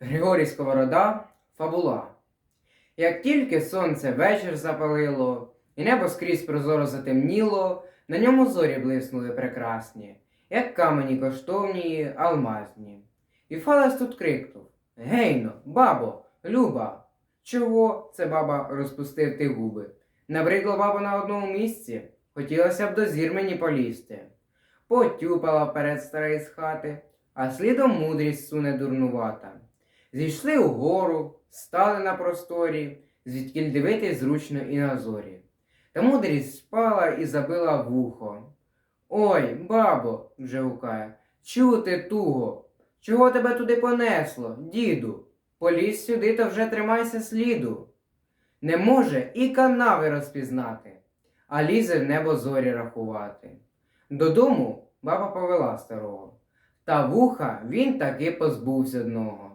Григорій Сковорода Фабула. Як тільки сонце вечір запалило, і небо скрізь прозоро затемніло, на ньому зорі блиснули прекрасні, як камені коштовні, алмазні. І Фалес тут крикнув Гейно, бабо, Люба! Чого це баба розпустив ти губи? Набридло бабо на одному місці, хотілося б до зір мені полізти. Потюпала вперед старий з хати, а слідом мудрість суне дурнувата. Зійшли угору, стали на просторі, звідкіль дивитись зручно і на зорі. Та мудрість спала і забила вухо. Ой, бабо, вже гукає, чути туго. Чого тебе туди понесло, діду? Поліз сюди, то вже тримайся сліду. Не може і канави розпізнати, а лізе в небо зорі рахувати. Додому баба повела старого, та вуха він таки позбувся одного.